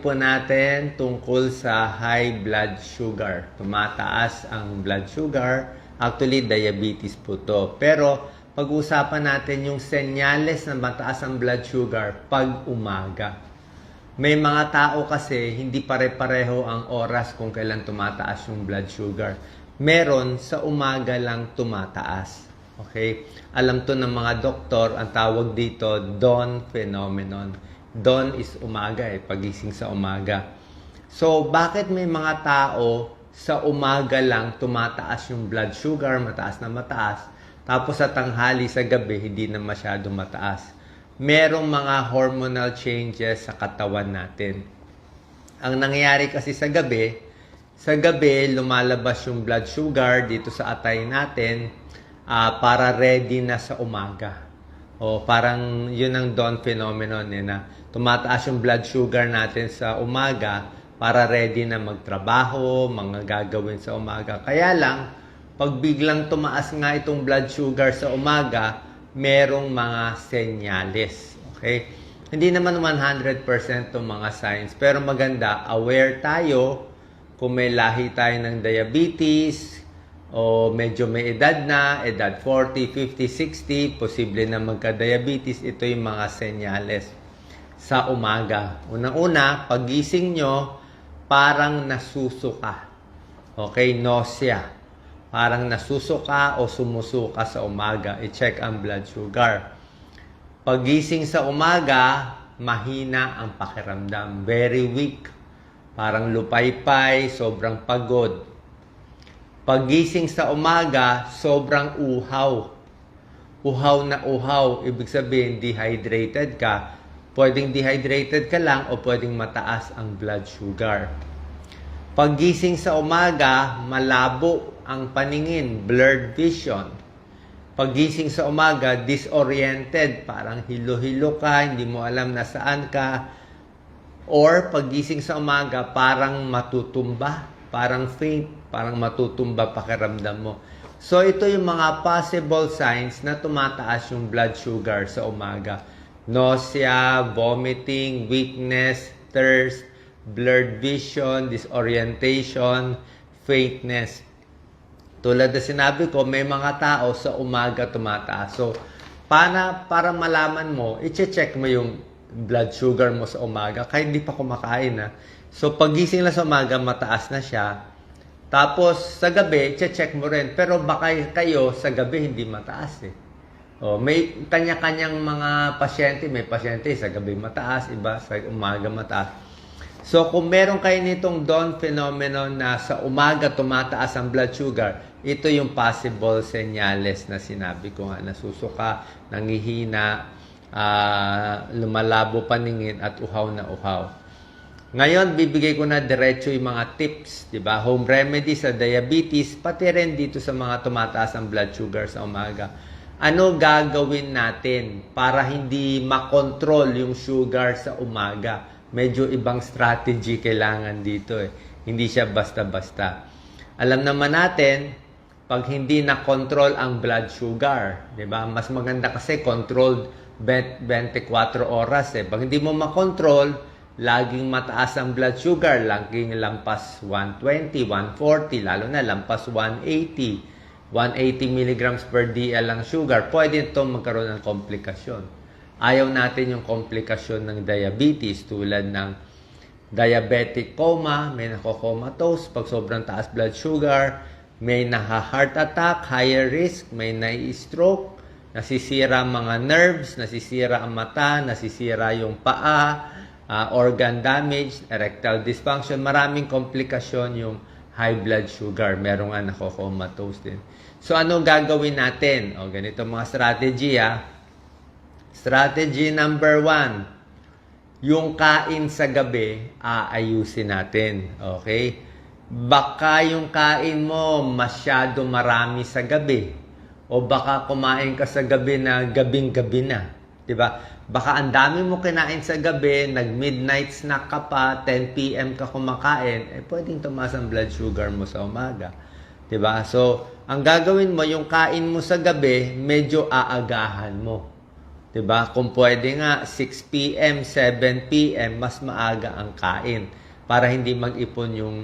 po natin tungkol sa high blood sugar. Tumataas ang blood sugar. Actually, diabetes po to. Pero, pag-usapan natin yung senyales na mataas ang blood sugar pag umaga. May mga tao kasi hindi pare-pareho ang oras kung kailan tumataas yung blood sugar. Meron sa umaga lang tumataas. Okay? Alam to ng mga doktor, ang tawag dito, dawn phenomenon. Dawn is umaga eh, pagising sa umaga. So, bakit may mga tao sa umaga lang tumataas yung blood sugar, mataas na mataas, tapos sa tanghali sa gabi, hindi na masyado mataas? Merong mga hormonal changes sa katawan natin. Ang nangyayari kasi sa gabi, sa gabi lumalabas yung blood sugar dito sa atay natin ah, para ready na sa umaga. O parang yun ang dawn phenomenon eh, na tumataas yung blood sugar natin sa umaga para ready na magtrabaho, mga gagawin sa umaga. Kaya lang, pag biglang tumaas nga itong blood sugar sa umaga, merong mga senyales. Okay? Hindi naman 100% itong mga signs, pero maganda, aware tayo kung may lahi tayo ng diabetes, o medyo may edad na, edad 40, 50, 60, posible na magka-diabetes, ito yung mga senyales sa umaga. Unang-una, pagising nyo, parang nasusuka. Okay, nausea. Parang nasusuka o sumusuka sa umaga. I-check ang blood sugar. Pagising sa umaga, mahina ang pakiramdam. Very weak. Parang lupaypay, sobrang pagod. Pagising sa umaga, sobrang uhaw. Uhaw na uhaw, ibig sabihin dehydrated ka. Pwedeng dehydrated ka lang o pwedeng mataas ang blood sugar. Pagising sa umaga, malabo ang paningin, blurred vision. Pagising sa umaga, disoriented, parang hilo-hilo ka, hindi mo alam na saan ka. Or pagising sa umaga, parang matutumba, parang faint, parang matutumba pakiramdam mo. So ito yung mga possible signs na tumataas yung blood sugar sa umaga. Nausea, vomiting, weakness, thirst, blurred vision, disorientation, faintness. Tulad na sinabi ko, may mga tao sa umaga tumataas. So, para, para malaman mo, i-check mo yung blood sugar mo sa umaga kahit hindi pa kumakain na. So, pagising lang sa umaga, mataas na siya. Tapos, sa gabi, check mo rin. Pero baka kayo, sa gabi, hindi mataas eh. Oh, may kanya-kanyang mga pasyente, may pasyente sa gabi mataas, iba sa umaga mataas. So kung meron kayo nitong dawn phenomenon na sa umaga tumataas ang blood sugar, ito yung possible senyales na sinabi ko nga, nasusuka, nangihina, ah, lumalabo paningin at uhaw na uhaw. Ngayon, bibigay ko na diretso yung mga tips, di ba? Home remedy sa diabetes, pati rin dito sa mga tumataas ang blood sugar sa umaga. Ano gagawin natin para hindi makontrol yung sugar sa umaga? Medyo ibang strategy kailangan dito eh. Hindi siya basta-basta. Alam naman natin, pag hindi na-control ang blood sugar, di ba? Mas maganda kasi controlled 24 oras eh. Pag hindi mo makontrol, laging mataas ang blood sugar, laging lampas 120, 140, lalo na lampas 180. 180 milligrams per DL ang sugar, pwede ito magkaroon ng komplikasyon. Ayaw natin yung komplikasyon ng diabetes tulad ng diabetic coma, may nako-comatose pag sobrang taas blood sugar, may naha-heart attack, higher risk, may nai-stroke, nasisira mga nerves, nasisira ang mata, nasisira yung paa, ah, organ damage, erectile dysfunction, maraming komplikasyon yung high blood sugar. Merong nga nako-comatose din. So, ano gagawin natin? O, ganito mga strategy, ah. Strategy number one, yung kain sa gabi, aayusin natin. Okay? Baka yung kain mo masyado marami sa gabi. O baka kumain ka sa gabi na gabing-gabi na. 'Di ba? Baka ang dami mo kinain sa gabi, nag-midnight snack ka pa, 10 p.m. ka kumakain, eh pwedeng tumaas ang blood sugar mo sa umaga. 'Di ba? So, ang gagawin mo, yung kain mo sa gabi, medyo aagahan mo. 'Di ba? Kung pwede nga 6 p.m., 7 p.m., mas maaga ang kain para hindi mag-ipon yung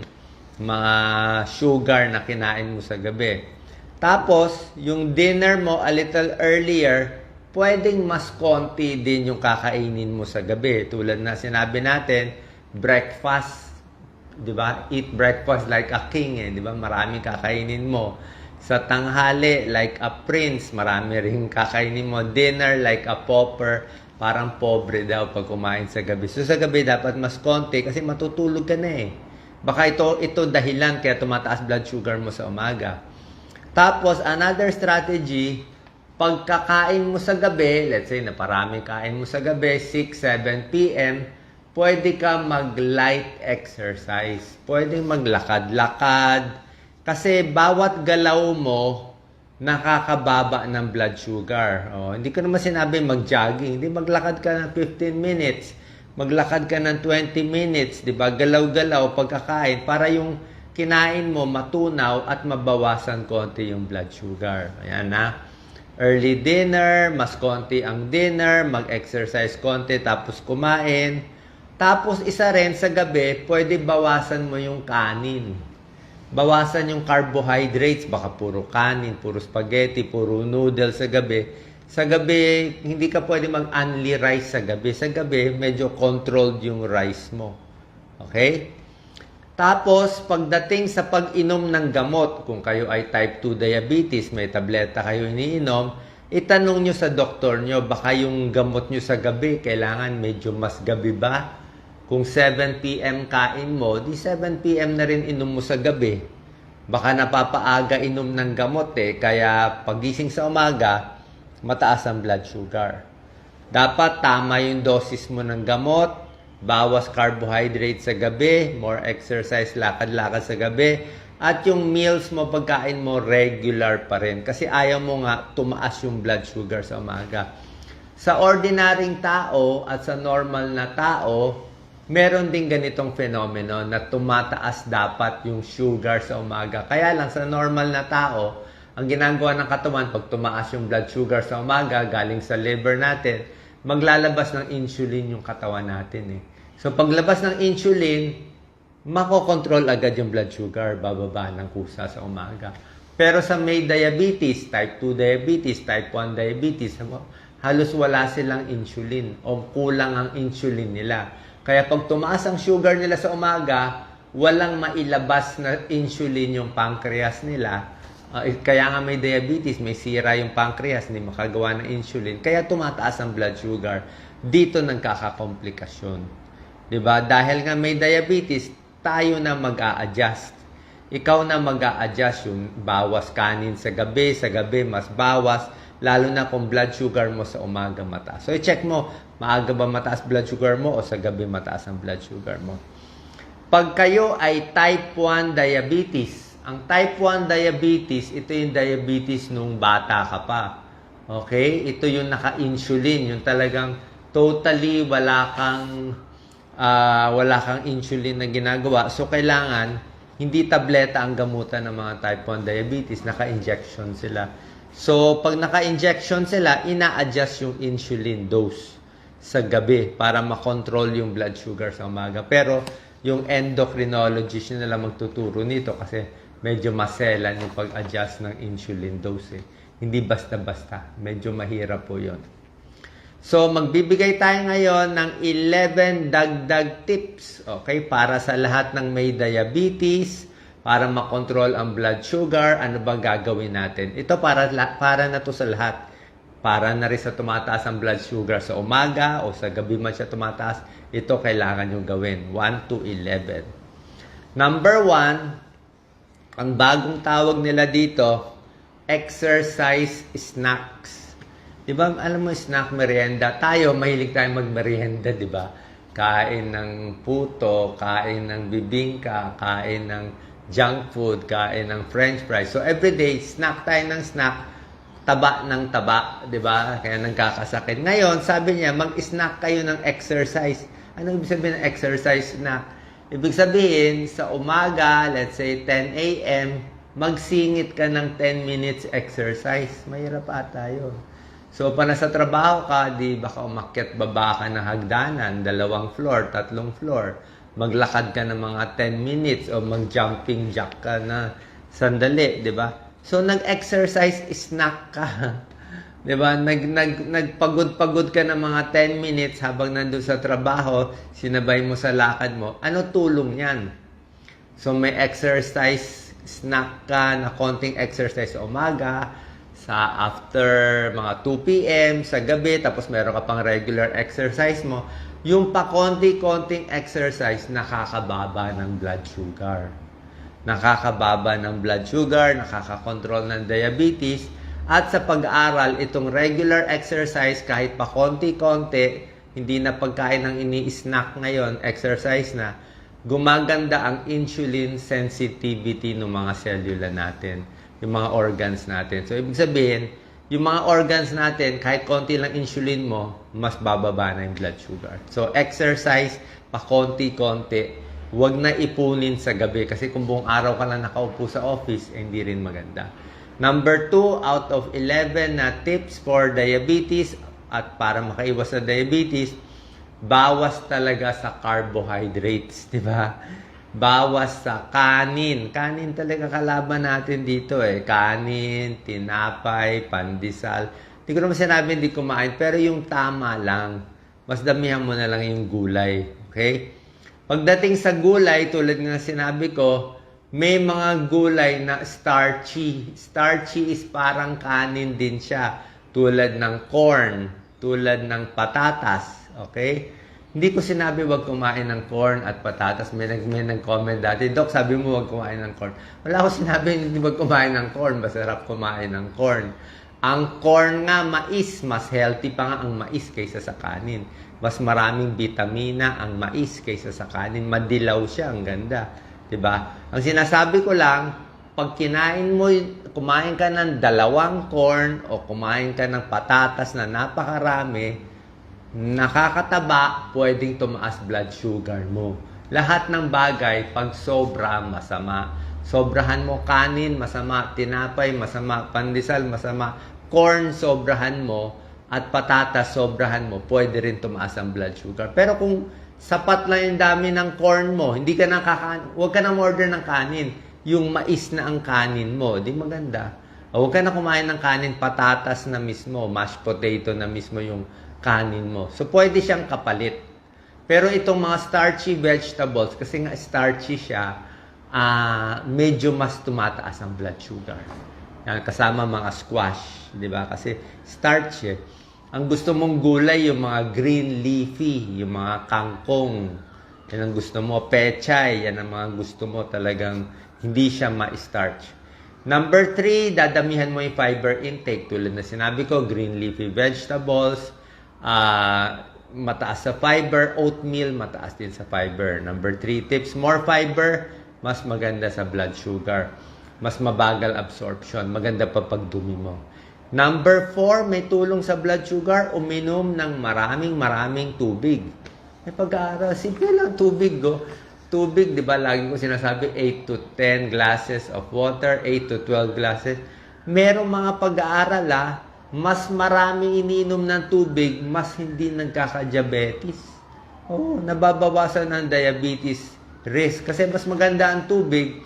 mga sugar na kinain mo sa gabi. Tapos, yung dinner mo a little earlier, pwedeng mas konti din yung kakainin mo sa gabi. Tulad na sinabi natin, breakfast, 'di ba? Eat breakfast like a king eh, 'di ba? Maraming kakainin mo. Sa tanghali, like a prince, marami rin kakainin mo. Dinner, like a pauper, parang pobre daw pag kumain sa gabi. So sa gabi dapat mas konti kasi matutulog ka na eh. Baka ito, ito dahilan kaya tumataas blood sugar mo sa umaga. Tapos, another strategy, pagkakain mo sa gabi, let's say na parami kain mo sa gabi, 6, 7 p.m., pwede ka mag-light exercise. Pwede maglakad-lakad. Kasi bawat galaw mo, nakakababa ng blood sugar. Oh, hindi ko naman sinabi mag-jogging. Hindi, maglakad ka ng 15 minutes. Maglakad ka ng 20 minutes. Di ba? Galaw-galaw pagkakain para yung kinain mo matunaw at mabawasan konti yung blood sugar. Ayan na. Early dinner, mas konti ang dinner, mag-exercise konti, tapos kumain. Tapos isa rin sa gabi, pwede bawasan mo yung kanin. Bawasan yung carbohydrates, baka puro kanin, puro spaghetti, puro noodles sa gabi. Sa gabi, hindi ka pwede mag-only rice sa gabi. Sa gabi, medyo controlled yung rice mo. Okay? Tapos, pagdating sa pag-inom ng gamot, kung kayo ay type 2 diabetes, may tableta kayo iniinom, itanong nyo sa doktor nyo, baka yung gamot nyo sa gabi, kailangan medyo mas gabi ba? Kung 7 p.m. kain mo, di 7 p.m. na rin inom mo sa gabi. Baka napapaaga inom ng gamot eh, kaya pagising sa umaga, mataas ang blood sugar. Dapat tama yung dosis mo ng gamot, bawas carbohydrate sa gabi, more exercise, lakad-lakad sa gabi, at yung meals mo, pagkain mo, regular pa rin. Kasi ayaw mo nga tumaas yung blood sugar sa umaga. Sa ordinaryong tao at sa normal na tao, meron din ganitong phenomenon na tumataas dapat yung sugar sa umaga. Kaya lang sa normal na tao, ang ginagawa ng katawan pag tumaas yung blood sugar sa umaga galing sa liver natin, maglalabas ng insulin yung katawan natin eh. So paglabas ng insulin, makokontrol agad yung blood sugar, bababa ng kusa sa umaga. Pero sa may diabetes, type 2 diabetes, type 1 diabetes, halos wala silang insulin o kulang ang insulin nila. Kaya pag tumaas ang sugar nila sa umaga, walang mailabas na insulin yung pancreas nila. Uh, kaya nga may diabetes, may sira yung pancreas, hindi makagawa ng insulin. Kaya tumataas ang blood sugar. Dito nagkakakomplikasyon. ba? Dahil nga may diabetes, tayo na mag-a-adjust. Ikaw na mag-a-adjust yung bawas kanin sa gabi, sa gabi mas bawas, lalo na kung blood sugar mo sa umaga mataas. So i-check mo, maaga ba mataas blood sugar mo o sa gabi mataas ang blood sugar mo. Pag kayo ay type 1 diabetes, ang type 1 diabetes, ito yung diabetes nung bata ka pa. Okay? Ito yung naka-insulin, yung talagang totally wala kang ah, wala kang insulin na ginagawa. So kailangan hindi tableta ang gamutan ng mga type 1 diabetes, naka-injection sila. So pag naka-injection sila, ina-adjust yung insulin dose sa gabi para makontrol yung blood sugar sa umaga. Pero yung endocrinologist lang magtuturo nito kasi medyo maselan yung pag-adjust ng insulin dose. Eh. Hindi basta-basta. Medyo mahirap po yon. So, magbibigay tayo ngayon ng 11 dagdag tips, okay, para sa lahat ng may diabetes, para makontrol ang blood sugar, ano ba gagawin natin? Ito para, para na to sa lahat. Para na rin sa tumataas ang blood sugar sa umaga o sa gabi man siya tumataas, ito kailangan yung gawin. 1 to 11. Number 1, ang bagong tawag nila dito, exercise snacks. Di ba, alam mo, snack merienda. Tayo, mahilig tayong magmerienda, di ba? Kain ng puto, kain ng bibingka, kain ng junk food, kain ng french fries. So, everyday, snack tayo ng snack, taba ng taba, di ba? Kaya nagkakasakit. Ngayon, sabi niya, mag-snack kayo ng exercise. Ano ibig sabihin ng exercise snack? Ibig sabihin, sa umaga, let's say 10 a.m., magsingit ka ng 10 minutes exercise. Mahirap ata yun. So, pa nasa trabaho ka, di baka umakyat baba ka ng hagdanan, dalawang floor, tatlong floor. Maglakad ka ng mga 10 minutes o mag-jumping jack ka na sandali, di ba? So, nag-exercise, snack ka. di ba? Nag, nag, nagpagod-pagod ka ng mga 10 minutes habang nandun sa trabaho, sinabay mo sa lakad mo. Ano tulong yan? So, may exercise, snack ka na konting exercise sa umaga, sa after mga 2 p.m. sa gabi, tapos meron ka pang regular exercise mo, yung pa konti-konting exercise, nakakababa ng blood sugar. Nakakababa ng blood sugar, nakakakontrol ng diabetes, at sa pag-aaral, itong regular exercise, kahit pa konti-konti, hindi na pagkain ng ini-snack ngayon, exercise na, gumaganda ang insulin sensitivity ng mga selula natin yung mga organs natin. So, ibig sabihin, yung mga organs natin, kahit konti lang insulin mo, mas bababa na yung blood sugar. So, exercise, pa konti-konti, huwag na ipunin sa gabi. Kasi kung buong araw ka lang nakaupo sa office, eh, hindi rin maganda. Number 2, out of 11 na tips for diabetes, at para makaiwas sa diabetes, bawas talaga sa carbohydrates, di ba? bawas sa kanin. Kanin talaga kalaban natin dito eh. Kanin, tinapay, pandesal. Hindi ko naman sinabi hindi kumain, pero yung tama lang. Mas damihan mo na lang yung gulay. Okay? Pagdating sa gulay, tulad nga sinabi ko, may mga gulay na starchy. Starchy is parang kanin din siya. Tulad ng corn, tulad ng patatas. Okay? Hindi ko sinabi wag kumain ng corn at patatas. May, nag, may nag-comment dati, Dok, sabi mo wag kumain ng corn. Wala ko sinabi hindi wag kumain ng corn. Masarap kumain ng corn. Ang corn nga, mais, mas healthy pa nga ang mais kaysa sa kanin. Mas maraming vitamina ang mais kaysa sa kanin. Madilaw siya, ang ganda. 'Di ba? Ang sinasabi ko lang, pag kinain mo, kumain ka ng dalawang corn o kumain ka ng patatas na napakarami, nakakataba, pwedeng tumaas blood sugar mo. Lahat ng bagay, pag sobra, masama. Sobrahan mo kanin, masama. Tinapay, masama. Pandesal, masama. Corn, sobrahan mo. At patatas, sobrahan mo. Pwede rin tumaas ang blood sugar. Pero kung sapat lang yung dami ng corn mo, hindi ka nang kakain, huwag ka na order ng kanin. Yung mais na ang kanin mo, di maganda. O, Huwag ka na kumain ng kanin, patatas na mismo, mashed potato na mismo yung kanin mo. So, pwede siyang kapalit. Pero itong mga starchy vegetables, kasi nga starchy siya, ah medyo mas tumataas ang blood sugar. Yan, kasama mga squash, di ba? Kasi starch eh. Ang gusto mong gulay, yung mga green leafy, yung mga kangkong. Yan ang gusto mo. Pechay, yan ang mga gusto mo talagang hindi siya ma-starch. Number three, dadamihan mo yung fiber intake. Tulad na sinabi ko, green leafy vegetables, ah mataas sa fiber, oatmeal, mataas din sa fiber. Number three tips, more fiber, mas maganda sa blood sugar. Mas mabagal absorption, maganda pa pagdumi mo. Number four, may tulong sa blood sugar, uminom ng maraming maraming tubig. May pag-aaral, simple lang tubig, go. Tubig, di ba, lagi ko sinasabi, 8 to 10 glasses of water, 8 to 12 glasses. Merong mga pag-aaral, ah, mas maraming iniinom ng tubig, mas hindi nagkaka-diabetes. Oo, nababawasan ng diabetes risk. Kasi mas maganda ang tubig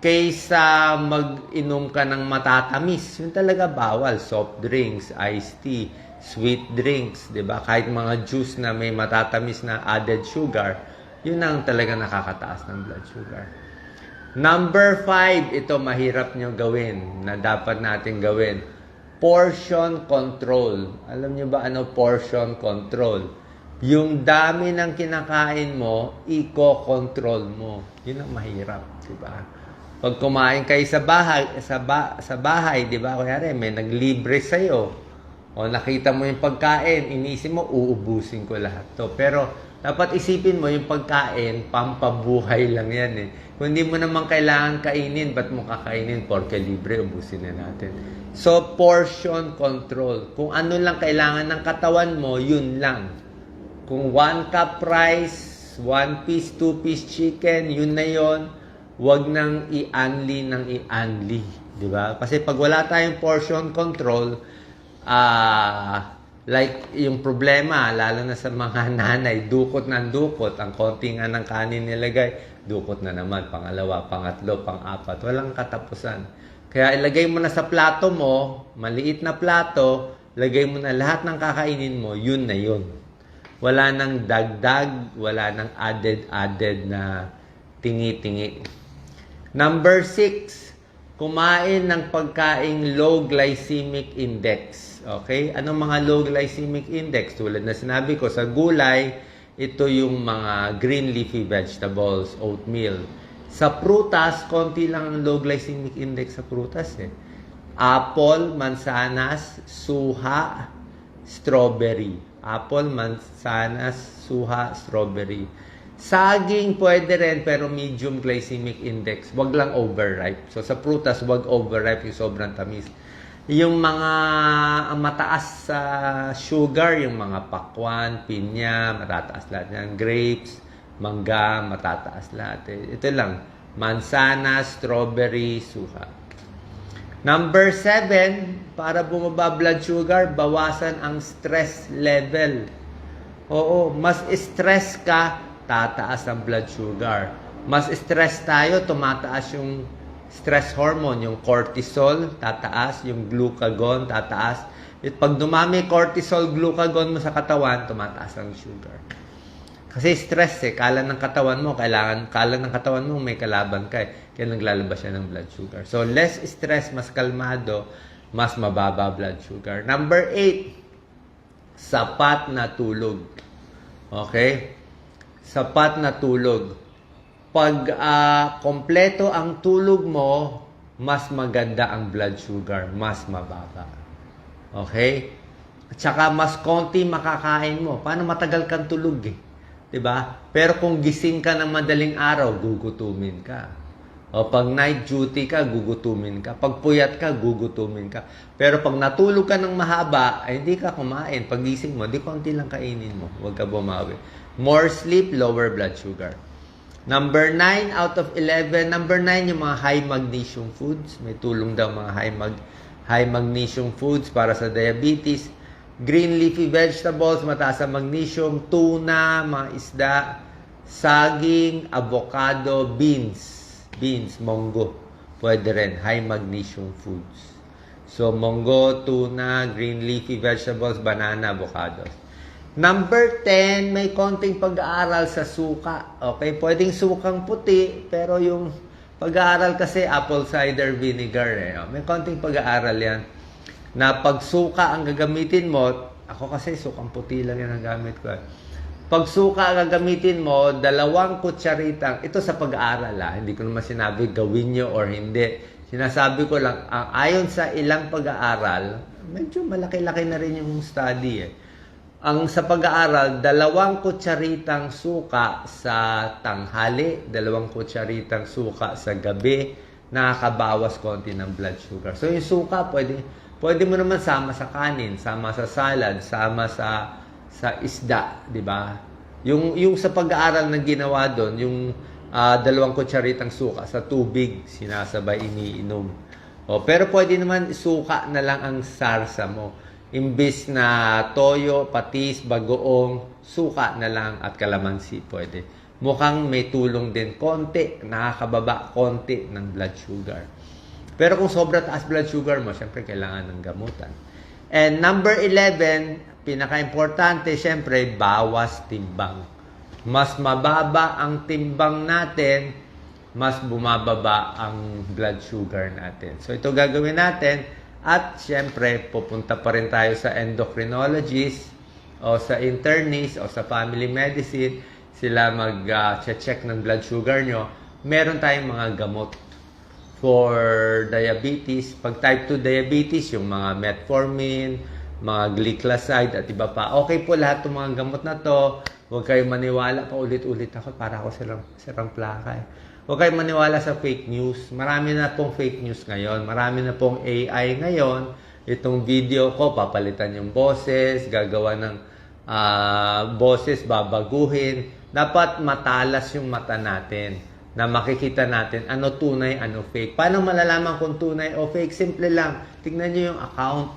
kaysa mag-inom ka ng matatamis. Yun talaga bawal. Soft drinks, iced tea, sweet drinks, di ba? Kahit mga juice na may matatamis na added sugar, yun ang talaga nakakataas ng blood sugar. Number five, ito mahirap nyo gawin na dapat natin gawin. Portion control. Alam nyo ba ano portion control? Yung dami ng kinakain mo, i-control mo. Yun ang mahirap, di ba? Pag kumain kayo sa bahay, sa, ba, sa bahay, di ba? Kunyari, may naglibre sa'yo. O nakita mo yung pagkain, iniisip mo, uubusin ko lahat to. Pero dapat isipin mo yung pagkain, pampabuhay lang yan eh. Kung hindi mo naman kailangan kainin, ba't mo kakainin? Porke libre, ubusin na natin. So, portion control. Kung ano lang kailangan ng katawan mo, yun lang. Kung one cup rice, one piece, two piece chicken, yun na yon Huwag nang i-unli ng i-unli. Di ba? Kasi pag wala tayong portion control, ah, like yung problema, lalo na sa mga nanay, dukot ng dukot, ang konti nga ng kanin nilagay, dukot na naman, pangalawa, pangatlo, pang-apat, walang katapusan. Kaya ilagay mo na sa plato mo, maliit na plato, lagay mo na lahat ng kakainin mo, yun na yun. Wala nang dagdag, wala nang added-added na tingi-tingi. Number six, kumain ng pagkaing low glycemic index. Okay? Anong mga low glycemic index? Tulad na sinabi ko, sa gulay, ito yung mga green leafy vegetables, oatmeal. Sa prutas, konti lang ang low glycemic index sa prutas eh. Apple, mansanas, suha, strawberry. Apple, mansanas, suha, strawberry. Saging pwede rin pero medium glycemic index. Wag lang overripe. So sa prutas, wag overripe yung sobrang tamis. Yung mga mataas sa sugar, yung mga pakwan, pinya, matataas lahat yan. Grapes, mangga, matataas lahat. Eh, Ito lang, mansana, strawberry, suha. Number seven, para bumaba blood sugar, bawasan ang stress level. Oo, mas stress ka, tataas ang blood sugar. Mas stress tayo, tumataas yung stress hormone, yung cortisol, tataas, yung glucagon, tataas. At pag dumami cortisol, glucagon mo sa katawan, tumataas ang sugar. Kasi stress eh, kala ng katawan mo, kailangan, kala ng katawan mo may kalaban ka eh. Kaya naglalabas siya ng blood sugar. So, less stress, mas kalmado, mas mababa blood sugar. Number eight, sapat na tulog. Okay? Sapat na tulog. Pag ah, kompleto ang tulog mo, mas maganda ang blood sugar, mas mababa. Okay? At saka mas konti makakain mo. Paano matagal kang tulog eh? 'Di ba? Pero kung gising ka ng madaling araw, gugutumin ka. O pag night duty ka, gugutumin ka. Pag puyat ka, gugutumin ka. Pero pag natulog ka ng mahaba, ay hindi ka kumain. Pag gising mo, di konti lang kainin mo. Huwag ka bumawi. More sleep, lower blood sugar. Number 9 out of 11. Number 9 yung mga high magnesium foods. May tulong daw mga high mag high magnesium foods para sa diabetes. Green leafy vegetables, mataas ang magnesium, tuna, mga isda, saging, avocado, beans. Beans, monggo. Pwede rin, high magnesium foods. So, monggo, tuna, green leafy vegetables, banana, avocados. Number 10, may konting pag-aaral sa suka. Okay, pwedeng sukang puti, pero yung pag-aaral kasi apple cider vinegar eh. Oh, May konting pag-aaral yan. Na pag suka ang gagamitin mo, ako kasi sukang puti lang yan ang gamit ko. eh. Pag suka ang gagamitin mo, dalawang kutsaritang, ito sa pag-aaral ah, hindi ko naman sinabi gawin nyo or hindi. Sinasabi ko lang, ang ayon sa ilang pag-aaral, medyo malaki-laki na rin yung study eh ang sa pag-aaral, dalawang kutsaritang suka sa tanghali, dalawang kutsaritang suka sa gabi, nakakabawas konti ng blood sugar. So yung suka, pwede, pwede mo naman sama sa kanin, sama sa salad, sama sa sa isda, di ba? Yung, yung sa pag-aaral na ginawa doon, yung ah, dalawang kutsaritang suka sa tubig, sinasabay iniinom. O, pero pwede naman suka na lang ang sarsa mo imbis na toyo, patis, bagoong, suka na lang at kalamansi pwede. Mukhang may tulong din konti, nakakababa konti ng blood sugar. Pero kung sobra taas blood sugar mo, syempre kailangan ng gamutan. And number 11, pinaka-importante, syempre, bawas timbang. Mas mababa ang timbang natin, mas bumababa ang blood sugar natin. So ito gagawin natin, at syempre, pupunta pa rin tayo sa endocrinologist o sa internist o sa family medicine. Sila mag-check ng blood sugar nyo. Meron tayong mga gamot for diabetes. Pag type 2 diabetes, yung mga metformin, mga glycoside at iba pa. Okay po lahat ng mga gamot na to. Huwag kayong maniwala pa ulit-ulit ako para ako sirang, sirang plaka eh. Huwag kayong maniwala sa fake news. Marami na pong fake news ngayon. Marami na pong AI ngayon. Itong video ko, papalitan yung boses, gagawa ng ah, boses, babaguhin. Dapat matalas yung mata natin na makikita natin ano tunay, ano fake. Paano malalaman kung tunay o fake? Simple lang. Tignan nyo yung account.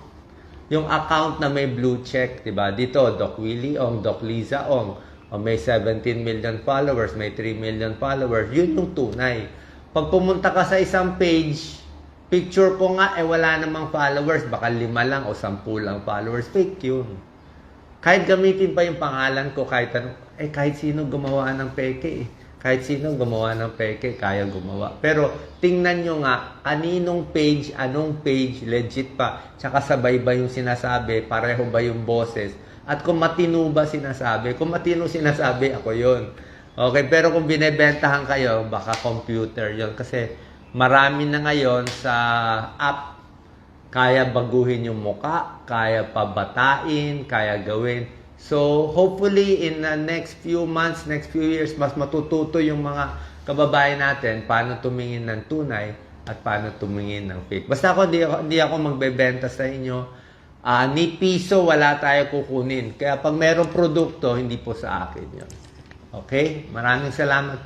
yung account na may blue check, 'di ba? Dito Doc Willie Ong, Doc Liza Ong, o may 17 million followers, may 3 million followers, yun yung tunay. Pag pumunta ka sa isang page, picture ko nga, eh wala namang followers, baka lima lang o sampu lang followers, fake yun. Kahit gamitin pa yung pangalan ko, kahit ano, eh kahit sino gumawa ng peke eh. Kahit sino gumawa ng peke, kaya gumawa. Pero tingnan nyo nga, kaninong page, anong page, legit pa, tsaka sabay ba yung sinasabi, pareho ba yung boses, at kung matino ba sinasabi, kung matino sinasabi, ako yon Okay, pero kung binebentahan kayo, baka computer yon Kasi marami na ngayon sa app kaya baguhin yung muka, kaya pabatain, kaya gawin. So, hopefully in the next few months, next few years, mas matututo yung mga kababayan natin paano tumingin ng tunay at paano tumingin ng fake. Basta ako, di ako, di ako magbebenta sa inyo. Ah, ni piso, wala tayo kukunin. Kaya pag merong produkto, hindi po sa akin yun. Okay? Maraming salamat.